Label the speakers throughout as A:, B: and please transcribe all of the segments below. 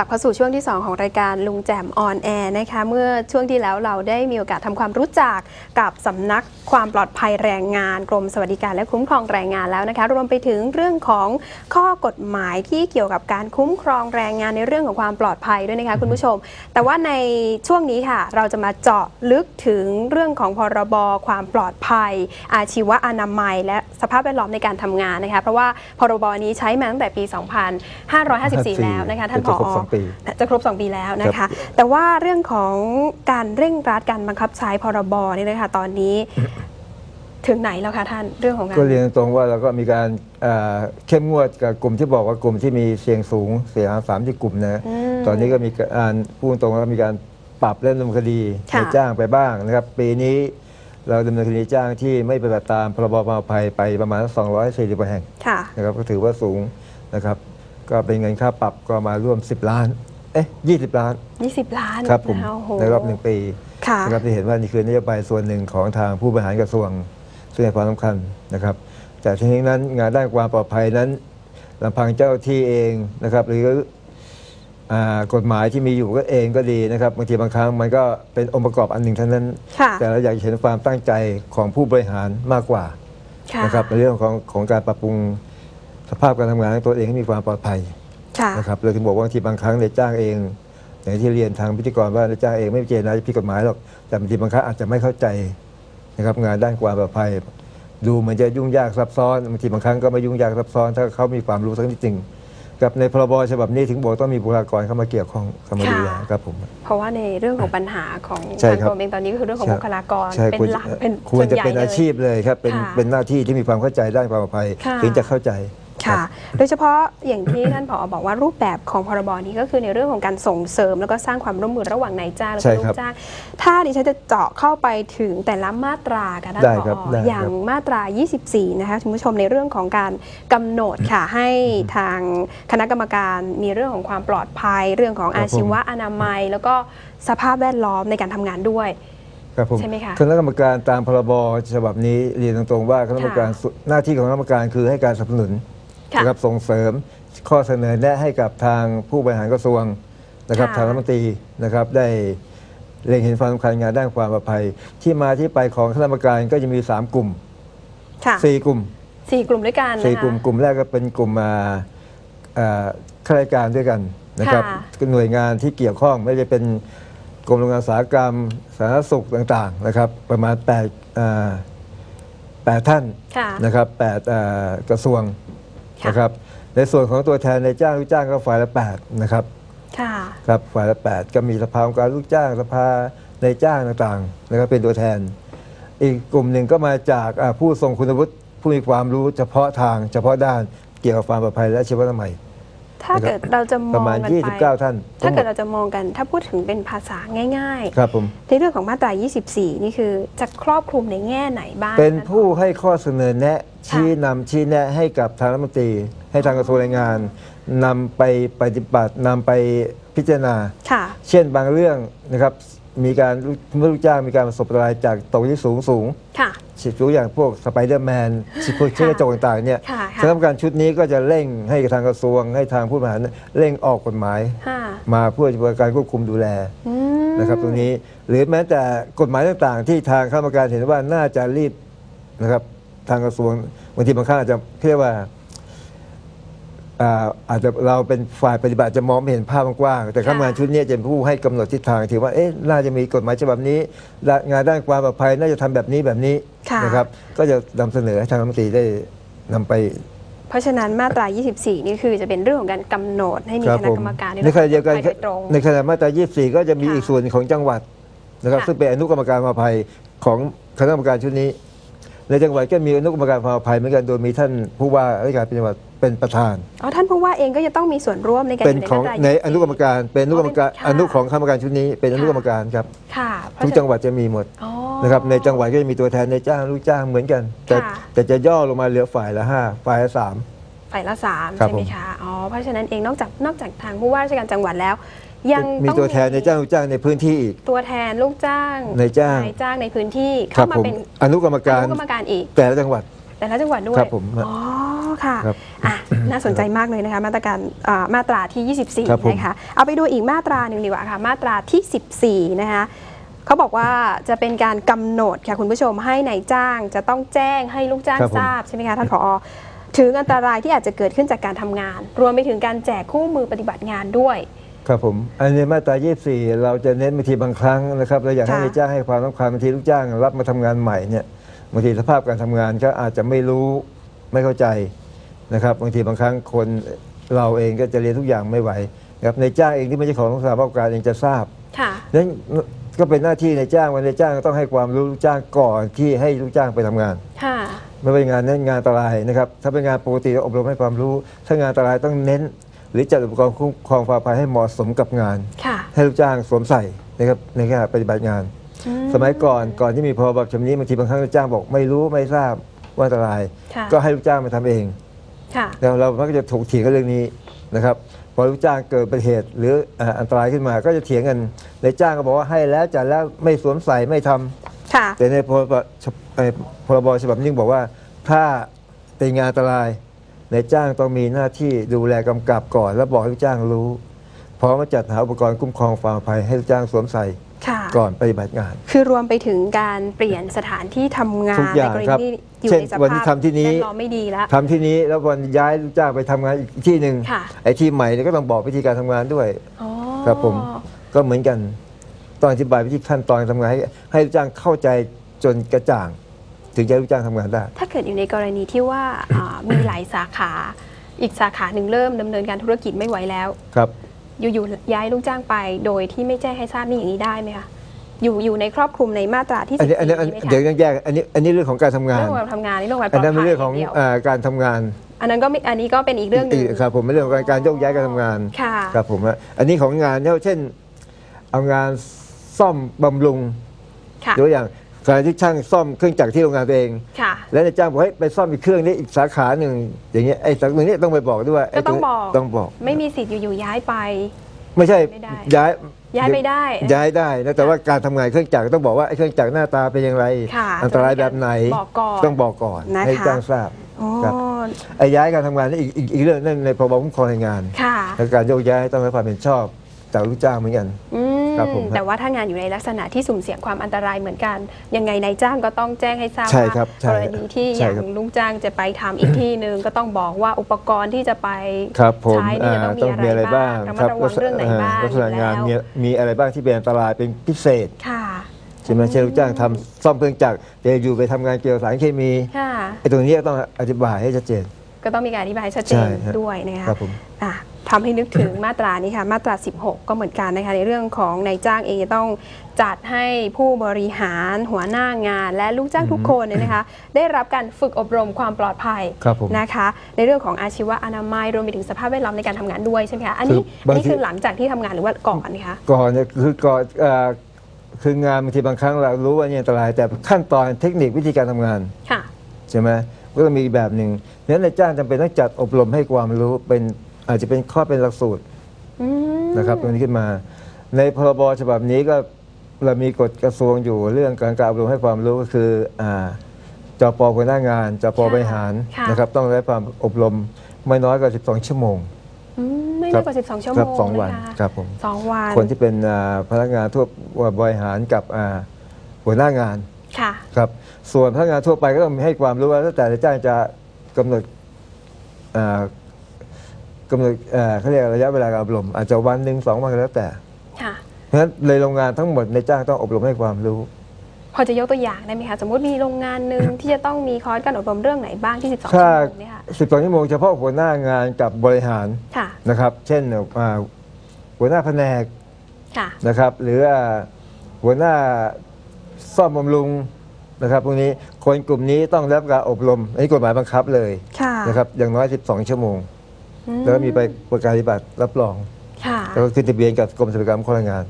A: ลับเข้าสู่ช่วงที่ 2 ของรายการลุงแจมออนแอร์นะคะเมื่อช่วงที่แล้วเราได้มีโอกาสทำความรู้จักกับสำนักความปลอดภัยแรงงานกรมสวัสดิการและคุ้มครองแรงงานแล้วนะคะรวมไปถึงเรื่องของข้อกฎหมายที่เกี่ยวกับการคุ้มครองแรงงานในเรื่องของความปลอดภัยด้วยนะคะคุณผู้ชม แต่ว่าในช่วงนี้ค่ะ เราจะมาเจาะลึกถึงเรื่องของพรบความปลอดภัย อาชีวะอนามัย และสภาพแวดล้อมในการทำงานนะคะเพราะว่าพรบนี้ใช้มาตั้งแต่ปี 2554 แล้วนะคะท่านผอ
B: ครบสองปี
A: จะครบ 2 ปีแล้วนะ
B: ครั
A: คะ
B: บ
A: แต่ว่าเรื่องของการเร่งรัดการบังคับใช้พรบนี่นะคะตอนนี้ถึงไหนแล้วคะท่านเรื่องของการ
B: ก็เรียนตรงว่าเราก็มีการเอ่อเข้มงวดกับกลุ่มที่บอกว่ากลุ่มที่มีเสี่ยงสูงเสี่ยงสามที่กลุ่มนะ
A: อืม
B: ตอนนี้ก็มีการพูดตรงว่ามีการปรับและดำเนินคดี
A: ค่ะ
B: ในจ้างไปบ้างนะครับ ปีนี้เราดำเนินคดีจ้างที่ไม่ปฏิบัติตามพรบความปลอดภัยไปประมาณ 240กว่าแห่ง
A: ค่ะ
B: นะครับก็ถือว่าสูงนะครับ ก็เป็นเงินค่าปรับก็มาร่วม 10 ล้าน เอ๊ะ20 ล้าน
A: 20 ล้าน
B: ครับผม
A: นะะโอ้โห
B: ในรอบหนึ่งปี
A: ค่ะ
B: นะครับที่เห็นว่านี่คือนโยบายส่วนหนึ่งของทางผู้บริหารกระทรวงซึ่งให้ความสำคัญนะครับ แต่ทีนี้นั้นงานด้านความปลอดภัยนั้นลำพังเจ้าที่เองนะครับ หรืออ่ากฎหมายที่มีอยู่ก็เองก็ดีนะครับบางทีบางครั้งมันก็เป็นองค์ประกอบอันหนึ่งเท่านั้น
A: ค่ะ
B: แต่เราอยากเห็นความตั้งใจของผู้บริหารมากกว่า
A: ค่ะ
B: นะครับในเรื่องของของการปรับปรุง สภาพการทำงานของตัวเองให้มีความปลอดภัย
A: ค่ะ
B: นะครับเลยถึงบอกว่าบางทีบางครั้งในายจ้างเอง อย่างที่เรียนทางพิธีกรว่านายจ้างเองไม่เจตนาจะผิดกฎหมายหรอกแต่บางทีบางครั้งอาจจะไม่เข้าใจนะครับงานด้านความปลอดภัย ดูเหมือนจะยุ่งยากซับซ้อนบางทีบางครั้งก็ไม่ยุ่งยากซับซ้อน ถ้าเขามีความรู้สักนิดจริงกับในพรบฉบับนี้ถึงบอกต้องมีบุคลากรเข้ามาเกี่ยวข้องเข้ามาดูแล
A: ค่ะ
B: ครับผม
A: เพราะว่าในเรื่องของปัญหาของ
B: ใช่
A: ทาง
B: ครับ
A: กรมเองตอนนี้ก็คือเรื่องของบุคลากร
B: ใช่
A: เป็น
B: ควร
A: หลักเป็น
B: ควรจะ
A: ส่วใหญ่
B: เป็นอาชีพเลยครับเป็น
A: ค่ะ
B: เป็นหน้าที่ที่มีความเข้าใจด้านความปลอดภัย
A: ค่ะ
B: ถึงจะเข้าใจ
A: ค่ะ โดยเฉพาะอย่างที่ท่านผอบอกว่ารูปแบบของพรบนี้ก็คือในเรื่องของการส่งเสริม แล้วก็สร้างความร่วมมือระหว่างนายจ้างและ
B: ใช่
A: ก็ลู
B: ครับ
A: กจ้าง ถ้าดิฉันจะเจาะเข้าไปถึงแต่ละมาตราค่ะท่าน
B: ได้
A: ผ
B: ครับ
A: อ
B: ได้ครับ
A: อย่างมาตรา 24 นะคะคุณผู้ชมในเรื่องของการกำหนดค่ะให้ทางคณะกรรมการมีเรื่องของความปลอดภัย เรื่องของอาชีวะอนามัย แล้วก็สภาพแวดล้อมในการทำงานด้วย
B: ครับผม
A: ใช่ไหมคะ
B: คณะกรรมการตามพรบฉบับนี้เรียนตรงๆว่าคณะกรรมการสุหน้าที่ของคณะกรรมการคือให้การสนับสนุน
A: ค่ะ
B: นะครับส่งเสริมข้อเสนอแนะให้กับทางผู้บริหารกระทรวงนะครับ
A: ค่ะ
B: ทางรัฐมนตรีนะครับได้เล็งเห็นความสำคัญงานด้านความปลอดภัย ที่มาที่ไปของคณะกรรมการก็จะมี 3 กลุ่ม
A: ค่ะ
B: 4 กลุ่ม
A: สี่กลุ่มด้วยกันนะคะ
B: สี่กลุ่มกลุ่มแรกก็เป็นกลุ่มมาอ่าข้าราชการด้วยกันนะครับ
A: ค่ะ
B: หน่วยงานที่เกี่ยวข้องไม่ว่าจะเป็นกรมโรงงานอุตสาหกรรมสาธารณสุขต่างๆนะครับ ประมาณ8อ่าแปดท่าน
A: ค่ะ
B: นะครับแปดอ่ากระทรวง
A: ค่ะ
B: นะครับในส่วนของตัวแทนในจ้างลูกจ้างก็ฝ่ายละ8นะครับ
A: ค่ะ
B: ครับฝ่ายละ 8 ก็มีสภาองค์การลูกจ้างสภาในจ้างต่างๆนะครับเป็นตัวแทน อีกกลุ่มหนึ่งก็มาจากอ่าผู้ทรงคุณวุฒิผู้มีความรู้เฉพาะทางเฉพาะด้านเกี่ยวกับความปลอดภัยและชีวนามัย
A: ถ้าเกิดเราจะม
B: ป
A: อง
B: ระมาณ
A: กันไป
B: 29 ท่าน
A: ถ้า
B: ทั้งหม
A: เกิด
B: ด
A: เราจะมองกัน ถ้าพูดถึงเป็นภาษาง่าย
B: ครับผม
A: ๆในเรื่องของมาตรา 24 นี่คือจะครอบคลุมในแง่ไหนบ้าง
B: เป็น
A: คะ
B: ผู้ให้ข้อเสนอแนะชี้นำชี้แนะให้กับทางรัฐมนตรี ให้ทางกระทรวงแรงงานนำไปปฏิบัตินำไปพิจารณา
A: ค่ะ
B: เช่นบางเรื่องนะครับ มีการเมื่อลูกจ้างมีการประสบอันตรายจากตกที่สูงสูง
A: ค่ะ
B: สิตัวอย่างพวกสไปเดอร์แมนสิพวกเชื้อกระจกต่างๆเนี่ย
A: ค่ะ
B: ค
A: ค่ะ
B: ณะกรรมการชุดนี้ก็จะเร่งให้ทางกระทรวง ให้ทางผู้บริหารเร่งออกกฎหมาย
A: ค่ะ
B: มาเพื่อการควบคุมดูแล
A: อืม
B: นะครับตรงนี้หรือแม้แต่กฎหมายต่างๆ ที่ทางคณะกรรมการเห็นว่าน่าจะรีบนะครับทางกระทรวงบางทีบางครั้งอาจจะเรียกว่า อ่าอาจจะเราเป็นฝ่ายปฏิบัติจะมองไม่เห็นภาพกว้างๆแต่คณะกรรมการชุดนี้จะเป็นผู้ให้กำหนดทิศทางถือว่าเอ๊ะน่าจะมีกฎหมายฉบับนี้และงานด้านความปลอดภัยน่าจะทำแบบนี้แบบนี้
A: ค่ะ
B: นะครับ ก็จะนำเสนอให้ทางรัฐมนตรีได้นำไป
A: เพราะฉะนั้นมาตรา 24 นี่คือจะเป็นเรื่องของการกำหนดให้มี
B: ครับ
A: คณะ
B: ผม
A: กรรมการ
B: ในขณะเดียวกัน
A: โดยตรง
B: ในขณะมาตรา 24 ก็จะมี
A: ค่ะ
B: อีกส่วนของจังหวัดนะครับ
A: ค่ะ
B: ซึ่งเป็นอนุกรรมการความปลอดภัยของคณะกรรมการชุดนี้ ในจังหวัดก็มีอนุกรรมการความปลอดภัยเหมือนกันโดยมีท่านผู้ว่าราชการเป็นจังหวัด เป็นประธาน
A: อ๋อท่านผู้ว่าเองก็จะต้องมีส่วนร่วมในการ
B: เป็น
A: ยู่
B: ของ
A: มาตรา
B: ใน
A: 24
B: อนุกรรมการ เป็นอนุกรรมการ
A: ค่ะ
B: อนุของคณะกรรมการชุดนี้เป็นอนุกรรมการครับ
A: ค่ะเพราะ
B: ทุก
A: ฉะ
B: จังหวัดจะมีหมด
A: อ๋อ
B: นะครับในจังหวัดก็จะมีตัวแทนในจ้างลูกจ้างเหมือนกัน แต่
A: ค่ะ
B: แต่จะย่อลงมาเหลือฝ่ายละห้าฝ่ายละสาม
A: ฝ่ายละสาม
B: ครับ
A: ใช่ไหม
B: ผม
A: คะอ๋อเพราะฉะนั้นเองนอกจากนอกจากทางผู้ว่าราชการจังหวัดแล้วยัง
B: มี
A: ต้อง
B: ตัวแทนในจ้างลูกจ้างในพื้นที่อีก
A: ตัวแทนลูกจ้าง
B: นายจ้าง
A: นายจ้างในพื้นที่
B: ครั
A: เข้า
B: บ
A: มา
B: ผม
A: เป็น
B: อนุกรรมการ
A: อนุกรรมการอีก
B: แต่ละจังหวัด
A: แต่ละจังหวัดด้วย
B: ครับผม
A: อ๋อ ค่ะ
B: ครับ
A: อะน่าสนใจมากเลยนะคะมาตรการอ่ามาตราที่
B: ครับผม
A: 24 นะคะ เอาไปดูอีกมาตราหนึ่งดีกว่าค่ะ มาตราที่ 14 นะคะเขาบอกว่าจะเป็นการกำหนดค่ะคุณผู้ชมให้ในายจ้าง จะต้องแจ้งให้ลูกจ้าง
B: ครับผม
A: ทราบใช่ไหมคะท่านผอถึงอันตรายที่อาจจะเกิดขึ้นจากการทำงาน รวมไปถึงการแจกคู่มือปฏิบัติงานด้วย
B: ครับผม อันนี้มาตรา 24 เราจะเน้นบางทีบางครั้งนะครับเราอยากให้
A: ค่ะ
B: นายจ้างให้ความสำคัญบางทีลูกจ้างรับมาทำงานใหม่เนี่ยบางทีสภาพการทำงานก็อาจจะไม่รู้ไม่เข้าใจ นะครับบางทีบางครั้งคนเราเองก็จะเรียนทุกอย่างไม่ไหวนะครับนายจ้างเองที่ไม่ใช่ของสถาบันประกอบการเองจะทราบ
A: ค่ะ
B: นั้นก็เป็นหน้าที่นายจ้างวันนายจ้างต้องให้ความรู้ลูกจ้างก่อนที่ให้ลูกจ้างไปทำงาน
A: ค่ะ
B: ไม่เป็นงานนั้นงานอันตรายนะครับถ้าเป็นงานปกติก็อบรมให้ความรู้ ถ้างานอันตรายต้องเน้น หรือจัดอุปกรณ์คุ้มครองความปลอดภัยให้เหมาะสมกับงาน
A: ค่ะ
B: ให้ลูกจ้างสวมใส่นะครับในขณะปฏิบัติงาน
A: อื
B: สมัยก่อนก่อนที่มีพรบฉบับนี้บางทีบางครั้งลูกจ้างบอกไม่รู้ไม่ทราบว่าอันตราย
A: ค่ะ
B: ก็ให้ลูกจ้างมาทำเอง
A: ค่ะ
B: แล้วเรามักจะถกเถียงกันเรื่องนี้นะครับพอลูกจ้างเกิดอุบัติเหตุหรืออ่าอันตรายขึ้นมาก็จะเถียงกันในายจ้างก็บอกว่าให้แล้วจัดแล้วไม่สวมใส่ไม่ทำ
A: ค่ะ
B: แต่ในพรบฉบับเอ่อพรบฉบับนี้บอกว่า ถ้าเป็นงานอันตรายนายจ้างต้องมีหน้าที่ดูแลกำกับก่อน แล้วบอกให้ลูกจ้างรู้พร้อมมาจัดหาอุปกรณ์คุ้มครองความปลอดภัยให้ลูกจ้างสวมใส่
A: ค่ะ
B: ก่อนปฏิบัติงาน
A: คือรวมไปถึงการเปลี่ยนสถานที่ทำงาน
B: ทุกอย่าง
A: ในกรณี
B: ครับ
A: ที่อยู่
B: เช่น
A: ในส
B: วัน
A: ภา
B: นี้
A: พ
B: ทำที่นี้
A: แวดล้อมไม่ดีแล้ว
B: ทำที่นี้แล้ววันย้ายลูกจ้างไปทำงานอีกที่หนึ่ง
A: ค่ะ
B: ไอ้ที่ใหม่เนี่ยก็ต้องบอกวิธีการทำงานด้วย
A: อ๋อ
B: ครับผมก็เหมือนกันต้องอธิบายวิธีขั้นตอนการทำงานให้ให้ลูกจ้างเข้าใจจนกระจ่าง ถึงจะให้ลูกจ้างทำงานได้
A: ถ้าเกิดอยู่ในกรณีที่ว่าอ่ามีหลายสาขาอีกสาขาหนึ่งเริ่มดำเนินการธุรกิจไม่ไหวแล้ว
B: ครับ
A: อยู่ๆย้ายลูกจ้างไป โดยที่ไม่แจ้งให้ทราบนี่อย่างนี้ได้ไหมคะอยู่อยู่ในครอบคลุมในมาตราที่
B: อัน
A: สิ
B: นี้
A: บ
B: อันนี้อัน
A: ไหม
B: เดี๋ยว
A: คะ
B: ยังแยกอันนี้อันนี้เรื่องของการทำงาน
A: เรื่องของการทำงานนี่เรื่องของ
B: อั
A: กานรปลอด
B: นั้นเป็น
A: ภัย
B: เรื่องของ
A: ย่าดียว
B: อ่าการทำงาน
A: อันนั้นก็ไม่อันนี้ก็เป็นอีกเรื่องหนึ่ง
B: กครับผมเป็นเรื่องของการการโยกย้ายการทำงาน
A: ค่ะ
B: ครับผมฮะอันนี้ของงานเนี่ยเช่น เอางานซ่อมบำรุง
A: ค่ะ
B: ตัวอย่าง การที่ช่างซ่อมเครื่องจักรที่โรงงานตัวเอง
A: ค่ะ
B: แล้วนายจ้างบอกให้ไปซ่อมอีกเครื่องนี้อีกสาขาหนึ่งอย่างเงี้ยไอ้สาขาหนึ่งนี้ต้องไปบอกด้วยไก็
A: ต้องบอก
B: ต้องบอก
A: ไม่มีสิทธิ์อยู่ๆย้ายไป
B: ไม่ใช่
A: ไม่ได้
B: ย้าย
A: ย้ายไม่ได้
B: ย้ายได้นะแต่ว่าการทำงานเครื่องจักรต้องบอกว่าไอ้เครื่องจักรหน้าตาเป็นอย่างไร
A: ค่ะ
B: อันตรายแบบไหน
A: บอกก่อน
B: ต้องบอกก่อน
A: นะคะ
B: ให้จ้างทราบ
A: อ๋อ
B: ครับไอ้ย้ายการทำงานนี่อีกอีกอีกเรื่องนั่นในพรบคุ้มครองแรงงาน
A: ค่ะ
B: และการโยกย้ายต้องให้ความเห็นชอบจากลูกจ้างเหมือนกัน
A: อืม
B: ครับผม
A: แต่ว่าถ้างานอยู่ในลักษณะที่สุ่มเสี่ยงความอันตรายเหมือนกัน ยังไงนายจ้างก็ต้องแจ้งให้ทราบ
B: ใช่
A: ว่า
B: ครับใช่
A: กรณีที่อ
B: ใช่
A: ย่าง
B: ครับ
A: ลุงจ้างจะไปทำอีกที่หนึ่งก็ต้องบอกว่าอุปกรณ์ที่จะไป
B: ครับผม
A: ใช้นี่จะต้อง
B: ต้องมี
A: มี
B: อะ
A: อะไรไร
B: บ้า
A: บ้างงระมัดระวังเรื่องไหนบ้าง
B: ลักษณะงาน
A: อยู่
B: มี
A: แล้ว
B: มีอะไรบ้างที่เป็นอันตรายเป็นพิเศษ
A: ค่ะ
B: ใช่ไหมเช่นลูกจ้างทำซ่อมเครื่องจักรแต่อยู่ไปทำงานเกี่ยวกับสารเคมี
A: ค่ะ
B: ไอ้ตรงนี้ต้องอธิบายให้ชัดเจน
A: ก็ต้องมีการอธิบายให้ชัดเจ
B: ใช่
A: น
B: ฮะ
A: ด้วยนะคะ
B: ครับผม
A: อะ ทำให้นึกถึงมาตรานี้ค่ะมาตรา 16 ก็เหมือนกันนะคะในเรื่องของนายจ้างเองจะต้องจัดให้ผู้บริหารหัวหน้างาน และลูกจ้างทุกคนเนี่ยนะคะ ได้รับการฝึกอบรมความปลอดภัย
B: ครับผม
A: นะคะ ในเรื่องของอาชีวะอนามัยรวมไปถึงสภาพแวดล้อมในการทำงานด้วยใช่ไหมคะอันนี้
B: คือบาง
A: อันนี้
B: ที
A: คือหลังจากที่ทำงานหรือว่าก่อนนะคะ
B: ก่อนเนี่ยคือก่อนเอ่อคืองานบางทีบางครั้งเรารู้ว่าเนี่ยอันตราย แต่ขั้นตอนเทคนิควิธีการทำงาน
A: ค่ะ
B: ใช่ไหมก็ต้องมีอีกแบบหนึ่งนั้นนายจ้างจำเป็นต้องจัดอบรมให้ความรู้เป็น อาจจะเป็นข้อเป็นหลักสูตร
A: อืม
B: นะครับตรงนี้ขึ้นมา ในพรบฉบับนี้ก็เรามีกฎกระทรวงอยู่เรื่องการการอบรมให้ความรู้ก็คืออ่าจปหัวหน้างานจปบริหารนะครับต้องได้ความอบรมไม่น้อยกว่า 12 ชั่วโมง
A: อืมไม่น้อยกว่า 12 ชั่วโม
B: ครับ
A: ง
B: สองวัน
A: นะคะ
B: ครับผม
A: สองวัน
B: คนที่เป็นอ่าพนักงานทั่วบริหารกับอ่าหัวหน้างาน
A: ค่ะ
B: ครับ ส่วนพนักงานทั่วไปก็ต้องให้ความรู้ว่าแล้วแต่นายจ้างจะกำหนดอ่า กำหนดเอ่อเขาเรียกระยะเวลาการอบรม อาจจะวันหนึ่งสองวันก็แล้วแต่
A: ค่ะ
B: เพราะฉะนั้นในโรงงานทั้งหมดในายจ้างต้องอบรมให้ความรู้
A: พอจะยกตัวอย่างได้ไหมคะ สมมติมีโรงงานหนึ่ง ที่จะต้องมีคอร์สการอบรมเรื่องไหนบ้างที่ 12ชั่ว
B: ถ้า
A: โมงเนี่ยค่ะ
B: 12ชั่วโมงเฉพาะหัวหน้างานกับบริหาร
A: ค่ะ
B: นะครับ เช่นอ่าหัวหน้าแผนก
A: ค่ะ
B: นะครับ หรืออ่าหัวหน้าซ่อมบำรุงนะครับพวกนี้คนกลุ่มนี้ต้องได้รับการอบรมอันนี้กฎหมายบังคับเลย
A: ค่ะ
B: นะครับอย่างน้อย 12 ชั่วโมง
A: อืม
B: แล้วก็มีไปประกาศปฏิบัติรับรอง
A: ค่ะ
B: แล้วก็ขึ้นทะเบียนกับกรมสวัสดิการของแรงงาน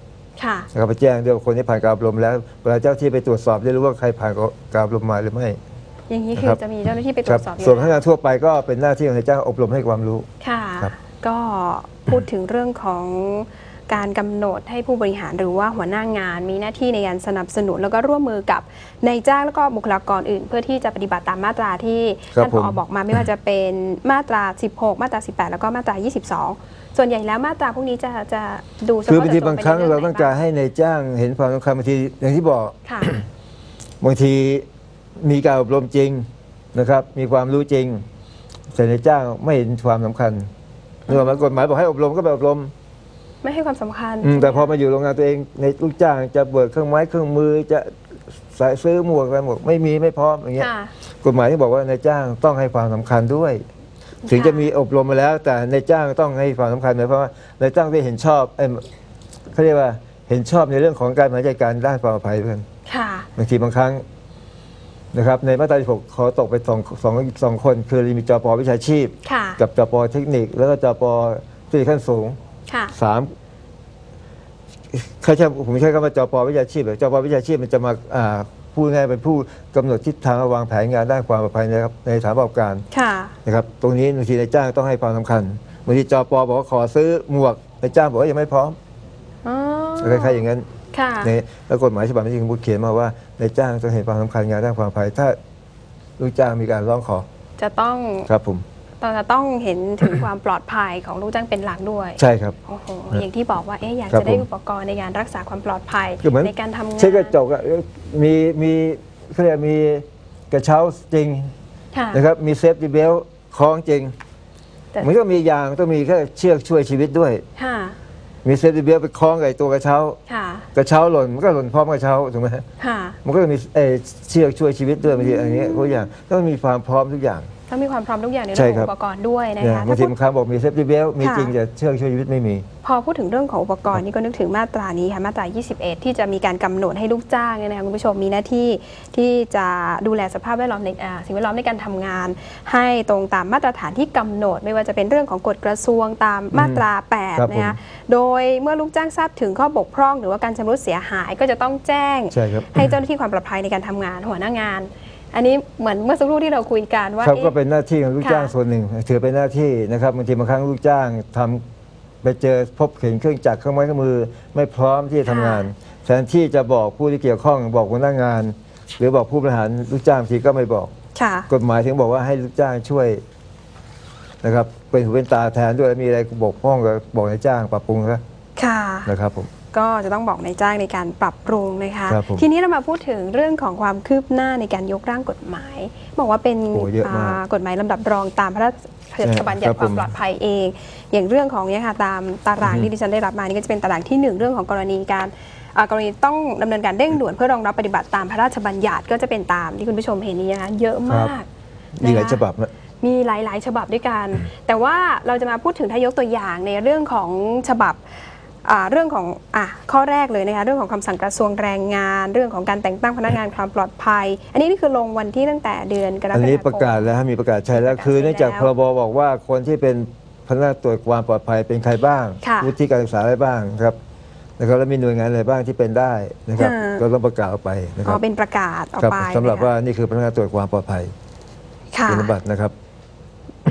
A: ค่ะ
B: นะครับไปแจ้งด้วยว่าคนที่ผ่านการอบรมแล้วเวลาเจ้าที่ไปตรวจสอบได้รู้ว่าใครผ่านการอบรมมาหรือไม่
A: อย่างนี้คื
B: ค
A: อ
B: รับ
A: จะมีเจ้าหน้าที่ไปต
B: ค
A: ร
B: รั
A: วจสอบอยู่
B: ส่วนพนัก
A: แล้ว
B: งานทั่วไปก็เป็นหน้าที่ของนายจ้างอบรมให้ความรู้
A: ค่ะ
B: ครับ
A: ก็พูดถึงเรื่องของ การกำหนดให้ผู้บริหารหรือว่าหัวหน้างาน มีหน้าที่ในการสนับสนุนแล้วก็ร่วมมือกับนายจ้างแล้วก็บุคลากรอื่น เพื่อที่จะปฏิบัติตามมาตราที่
B: ครับ
A: ท่านผ
B: ผ
A: อ
B: ม
A: บอกมาไม่ว่าจะเป็นมาตรา 16 มาตรา 18 แล้วก็มาตรา 22 ส่วนใหญ่แล้วมาตราพวกนี้จะจะดูเฉ
B: คือบา
A: พาะ
B: งที
A: แต่ตัว
B: บางครั้ง
A: ป็น
B: เรา
A: ไหน
B: ต้องการให้ในายจ้างเห็นความสำคัญบางทีอย่างที่บอก
A: ค่ะ
B: บางทีมีการอบรมจริงนะครับ มีความรู้จริงแต่ในายจ้างไม่เห็นความสำคัญเรื่องมากฎหมายบอกให้อบรมก็ไปอบรม
A: ไม่ให้ความสำคัญ
B: อืม
A: ใช่ไห
B: แต่พอมาอยู่โรงงานตัวเองในลูกจ้างจะเบิกเครื่องไม้เครื่องมือจะสายซื้อหมวกอะไรหมวกไม่มีไม่พร้อมอย่างเงี้ย
A: ค่ะ
B: กฎหมายที่บอกว่านายจ้างต้องให้ความสำคัญด้วย ถึงจะมีอบรมมาแล้ว แต่นายจ้างต้องให้ความสำคัญหมายความว่านายจ้างได้เห็นชอบเอ้ยเขาเรียกว่าเห็นชอบในเรื่องของการบริหารจัดการด้านความปลอดภัยด้วย
A: ค่ะ
B: บางทีบางครั้งนะครับในมาตรา16ขอตกไปสองสองสองคน คือมีจปวิชาชีพ
A: ค่ะ
B: กับจปเทคนิค แล้วก็จปที่ขั้นสูง
A: ค่ะ
B: สามเขาใช้ผมใช้คำว่าจปวิชาชีพหรือจปวิชาชีพมันจะมาอ่าพูดง่ายๆเป็นผู้กำหนดทิศทางและวางแผนงานด้านความปลอดภัยนะครับในสถานประกอบการ
A: ค่ะ
B: นะครับ ตรงนี้บางทีนายจ้างต้องให้ความสำคัญบางทีจปบอกว่าขอซื้อหมวกนายจ้างบอกว่ายังไม่พร้อม
A: อ๋อ
B: คล้ายๆอย่างนั้น
A: ค่ะ
B: ในแล้วกฎหมายฉบับนี้จึงเขียนมาว่านายจ้างต้องเห็นความสำคัญงานด้านความปลอดภัยถ้าลูกจ้างมีการร้องขอ
A: จะต้อง
B: ครับผม
A: เราจะต้องเห็นถึงความปลอดภัยของลูกจ้างเป็นหลักด้วย
B: ใช่ครับ
A: โอ้โหอย่างที่บอกว่าเอ๊ะอยาก
B: ครับ
A: จะได้
B: ผม
A: อุปกรณ์ในการรักษาความปลอดภัย
B: ก็เหมือน
A: ในการทำงาน
B: เช็คกระจกอะมีมีเขาเรียกมีกระเช้าจริง
A: ค่ะ
B: นะครับมีเซฟตี้เบลคล้องจริง
A: แต่
B: มันก็มียางต้องมีแค่เชือกช่วยชีวิตด้วย
A: ค่ะ
B: มีเซฟตี้เบลไปคล้องกับไอ้ตัวกระเช้า
A: ค่ะ
B: กระเช้าหล่นมันก็หล่นพร้อมกระเช้าถูกไหมฮะ
A: ค่ะ
B: มันก็จะมีเอ่อเชือกช่วยชีวิตด้วยบางทีอันนี้ทุกอย่างต้องมีความพร้อมทุกอย่าง
A: ต้องมีความพร้อมทุกอย่างใน
B: ใช่
A: เรื่องข
B: ครั
A: อบงอุปกรณ์ด้วยนะ
B: เนี่ย
A: คะ
B: บางที
A: ถ้าพูด
B: บางครั้งบอกมีเซฟตี้เบลมี
A: ค่ะ
B: จริงแต่เชือกช่วยชีวิตไม่มี
A: พอพูดถึงเรื่องของอุปกรณ์นี่ก็นึกถึงมาตรานี้ค่ะมาตรา 21 ที่จะมีการกำหนดให้ลูกจ้างเนี่ยนะคะคุณผู้ชมมีหน้าที่ที่จะดูแลสภาพแวดล้อมในอ่าสิ่งแวดล้อมในการทำงาน ให้ตรงตามมาตรฐานที่กำหนด ไม่ว่าจะเป็นเรื่องของกฎกระทรวงตามมาตรา
B: ครับ
A: 8นะคะโดยเมื่อลูกจ้างทราบถึงข้อบกพร่อง หรือว่าการชำรุดเสียหายก็จะต้องแจ้ง
B: ใช่ครับ
A: ให้เจ้าหน้าที่ความปลอดภัยในการทำงานหัวหน้างาน อันนี้เหมือนเมื่อสักครู่ที่เราคุยกันว่า
B: ครับ
A: เอ๊ะ
B: ก็เป็นหน้าที่ของลูกจ้าง
A: ค่ะ
B: ส่วนหนึ่ง ถือเป็นหน้าที่นะครับบางทีบางครั้งลูกจ้างทำไปเจอพบเห็นเครื่องจักรเครื่องไม้เครื่องมือ ไม่พร้อมที่จะทำงานแทนที่จะบอกผู้ที่เกี่ยวข้องบอกหัวหน้างาน หรือบอกผู้บริหารลูกจ้างบางทีก็ไม่บอก
A: ค่ะ
B: กฎหมายถึงบอกว่าให้ลูกจ้างช่วยนะครับเป็นหูเป็นตาแทนด้วยมีอะไรบกพร่องก็บอกนายจ้างปรับปรุงซะ
A: ค่ะ
B: นะครับผม
A: ก็จะต้องบอกนายจ้างในการปรับปรุงนะคะ
B: ครับผม
A: ทีนี้เรามาพูดถึงเรื่องของความคืบหน้าในการยกร่างกฎหมาย บอกว่าเป็น
B: โอ้เยอะมาก
A: อ่ากฎหมายลำดับรองตามพระราชบัญญั
B: ครั
A: ติ
B: บ
A: ความ
B: ผม
A: ปลอดภัยเอง อย่างเรื่องของเนี่ยค่ะตามตาราง
B: อือฮึ
A: ที่ดิฉันได้รับมานี่ก็จะเป็นตารางที่หนึ่งเรื่องของกรณีการอ่ากรณีต้องดำเนินการเร่งด่วนเพื่อรองรับปฏิบัติตามพระราชบัญญัติก็จะเป็นตามที่คุณผู้ชมเห็นนี้นะคะเยอะมาก
B: มีหลาย
A: นะคะ
B: ฉบับนะ
A: มีหลาย ๆ ฉบับด้วยกัน แต่ว่าเราจะมาพูดถึงถ้ายกตัวอย่างในเรื่องของฉบับอ่า เรื่องของอะข้อแรกเลยนะคะเรื่องของคำสั่งกระทรวงแรงงาน เรื่องของการแต่งตั้งพนักงานความปลอดภัย อันนี้นี่คือลงวันที่ตั้งแต่เดือนกรกฎาคม
B: อันนี้ประกาศแล้วฮะมีประกาศใช้แล้ว
A: ประกาศ
B: คือเนื่องจาก
A: ใช้
B: พ
A: แล้ว
B: รบบอกว่าคนที่เป็นพนักงานตรวจความปลอดภัยเป็นใครบ้าง
A: ค่ะ
B: วุฒิการศึกษาอะไรบ้างครับนะครับแล้วมีหน่วยงานอะไรบ้างที่เป็นได้นะครับ
A: ค่ะ
B: ก็ต้องประกาศออกไปนะค
A: อ๋
B: รั
A: อบเป็นประกาศออก
B: ครับ
A: ไป
B: สำหรับ
A: นะคะ
B: ว่านี่คือพนักงานตรวจความปลอดภัย
A: ค่ะ
B: คุณบัตรนะครับ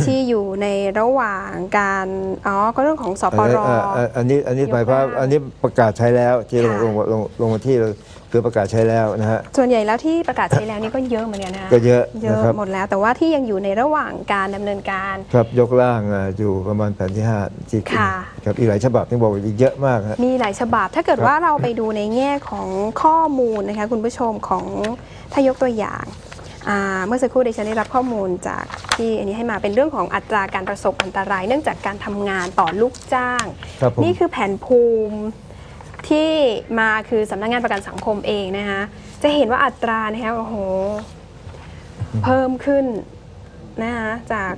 A: ที่อยู่ในระหว่างการอ๋อก็เรื่องของสปร
B: อันนี้อ่าอันนี้อันนี้หมายความ
A: ยกร่าง
B: อันนี้ประกาศใช้แล้วที่ลง
A: ค่ะ
B: ลงลงลงวันที่คือประกาศใช้แล้วนะฮะ
A: ส่วนใหญ่แล้วที่ประกาศใช้แล้วนี่ก็เยอะเหมือนกันนะคะ
B: ก็เยอะ
A: เย
B: นะ
A: อะ
B: ครับ
A: หมดแล้ว แต่ว่าที่ยังอยู่ในระหว่างการดำเนินการ
B: ครับยกร่างอ่าอยู่ประมาณแผ่นที่ห้าที่
A: ค่ะ
B: ครับอีกหลายฉบับที่บอกอีกเยอะมากฮะ
A: มีหลายฉบับ ถ้าเกิด
B: ครับ
A: ว่าเราไปดูในแง่ของข้อมูลนะคะคุณผู้ชมของถ้ายกตัวอย่างอ่า เมื่อสักครู่ดิฉันได้รับข้อมูลจากที่อันนี้ให้มาเป็นเรื่องของอัตราการประสบอันตราย เนื่องจากการทำงานต่อลูกจ้าง
B: ครับผม
A: นี่คือแผนภูมิที่มาคือสำนักงานประกันสังคมเองนะคะจะเห็นว่าอัตรานะคะโอ้โห เพิ่มขึ้นนะคะจาก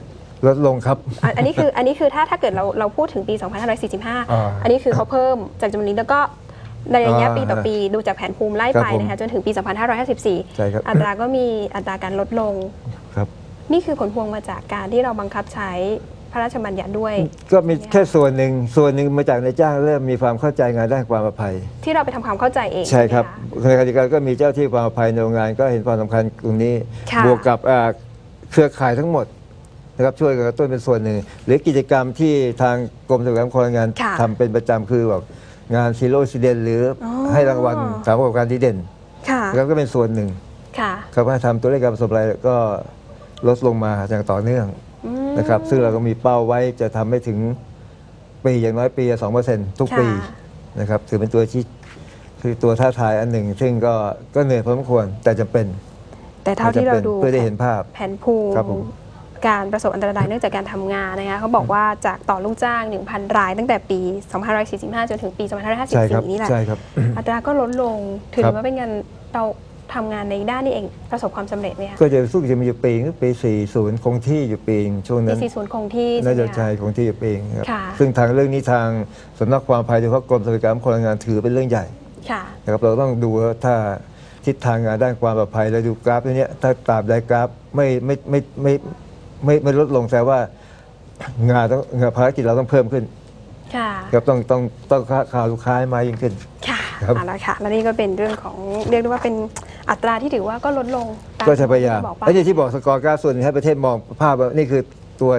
B: ลดลงครับ
A: อันอันนี้คืออันนี้คือถ้าถ้าเกิดเราเราพูดถึงปี
B: อ่า
A: 2545อันนี้คือเขาเพิ่มจากจำนวนนี้แล้วก็ ในระยะ
B: อ่า
A: ปีต่อปีดูจากแผนภูมิไล่
B: ครับ
A: ไป
B: ผม
A: นะคะจนถึงปี 2554
B: ใช่ครับ
A: อัตราก็มีอัตราการลดลง
B: ครับ
A: นี่คือผลพวงมาจากการที่เราบังคับใช้พระราชบัญญัติด้วย
B: ก็มีแค่ส่วนหนึ่งส่วนหนึ่งมาจากนายจ้างเริ่มมีความเข้าใจงานด้านความปลอดภัย
A: ที่เราไปทำความเข้าใจเอง
B: ใช่ครับ
A: ไหมะ
B: ในขณะเดียวกันก็มีเจ้าที่ความปลอดภัยในโรงงานก็เห็นความสำคัญตรงนี้
A: ค่ะ
B: บวกกับอ่าเครือข่ายทั้งหมดนะครับช่วยกันกระตุ้นเป็นส่วนหนึ่ง หรือกิจกรรมที่ทางกรมส่งเสริมคนงาน
A: ค่ะ
B: ทำเป็นประจำคือแบบ งานซีโร่ซีเดนหรืออ
A: อ
B: ให้รางวัลสถาประกอบการดีเด่น
A: ค่ะ
B: แล้วก็เป็นส่วนหนึ่ง
A: ค่ะ
B: ครับว่าทำตัวเลขการประสบรายก็ลดลงมาอย่างต่อเนื่อง
A: อืม
B: นะครับ ซึ่งเราก็มีเป้าไว้จะทำให้ถึงปีอย่างน้อยปีสองเปอร์เซ็นต์ทุกปี
A: ค่ะ
B: นะครับถือเป็นตัวชี้คือตัวท้าทายอันหนึ่ง ซึ่งก็ก็เหนื่อยพอสมควรแต่จำเป็น
A: แต่เท่าที่เราดู
B: เพื่อได้เห็นภาพ
A: แผนภูมิ
B: ครับผม
A: การประสบอันตรายเนื่องจากการทำงานนะคะเขาบอกว่าจากต่อลูกจ้าง 1,000 ราย ตั้งแต่ปี 2545 จนถึงปี
B: ใช่ครับ
A: 2554 นี่แหละ
B: ใช่ครับ
A: อัตราก็ลดลง ถือ
B: ครับ
A: ว่าเป็นงานเราทำงานในด้านนี้เองประสบความสำเร็จไหมคะ
B: ก็จะสู้จะมีอยู่ปีนึงปี 40 คงที่อยู่ปีนึงช่วง
A: ปี
B: นั้น
A: 40 คงที่ใช่
B: น่า
A: ไหม
B: จะ
A: คะ
B: ใช่คงที่อยู่ปีนึงครับ
A: ค่ะ
B: ซึ่งทางเรื่องนี้ทางสำนักความภัยโดยเฉพาะกรมสวัสดิการคนแรงงานถือเป็นเรื่องใหญ่
A: ค่ะ
B: นะครับเราต้องดูว่าถ้าทิศทางงานด้านความปลอดภัยเราดูกราฟตัวเนี้ยถ้าตราบใดกราฟไม่ไม่ไม่ไม่ ไม่ไม่ลดลงแสดงว่างานต้องงานภารกิจเราต้องเพิ่มขึ้น
A: ค่ะ
B: ครับต้องต้องต้องข่าวลูกค้าให้มากยิ่งขึ้น
A: ค่ะ
B: ครับ
A: เอาละค่ะ และนี่ก็เป็นเรื่องของเรียกได้ว่าเป็นอัตราที่ถือว่าก็ลดลงต
B: ก็จะพยายาม
A: ที่บอกไป
B: ไอ้ที่บอกสกอร์กราฟส่วนหนึ่งให้ประเทศมองภาพว่านี่คือตัว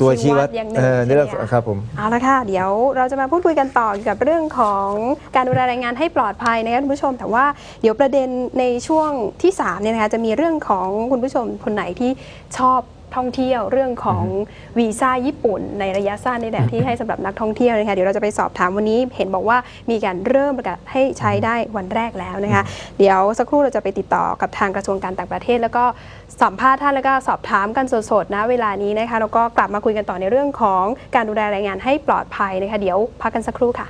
B: ตัวชี้วัด
A: ชี้วัดอย่างหนึ่ง
B: เออในเรื่อง
A: ใช่ไหมคะ
B: ครับผม
A: เอาละค่ะ เดี๋ยวเราจะมาพูดคุยกันต่อเกี่ยวกับเรื่องของการดูแลแรงงานให้ปลอดภัยนะคะคุณผู้ชม แต่ว่าเดี๋ยวประเด็นในช่วงที่3เนี่ยนะคะจะมีเรื่องของคุณผู้ชมคนไหนที่ชอบ ท่องเที่ยวเรื่องของวีซ่าญี่ปุ่น ในระยะสั้นนี่แหละที่ให้สำหรับนักท่องเที่ยวนะคะเดี๋ยวเราจะไปสอบถามวันนี้เห็นบอกว่ามีการเริ่มประกาศให้ใช้ได้วันแรกแล้วนะคะเดี๋ยวสักครู่เราจะไปติดต่อกับทางกระทรวงการต่างประเทศ แล้วก็สัมภาษณ์ท่านแล้วก็สอบถามกันสดๆนะเวลานี้นะคะแล้วก็กลับมาคุยกันต่อในเรื่องของการดูแลแรงงานให้ปลอดภัยนะคะเดี๋ยวพักกันสักครู่ค่ะ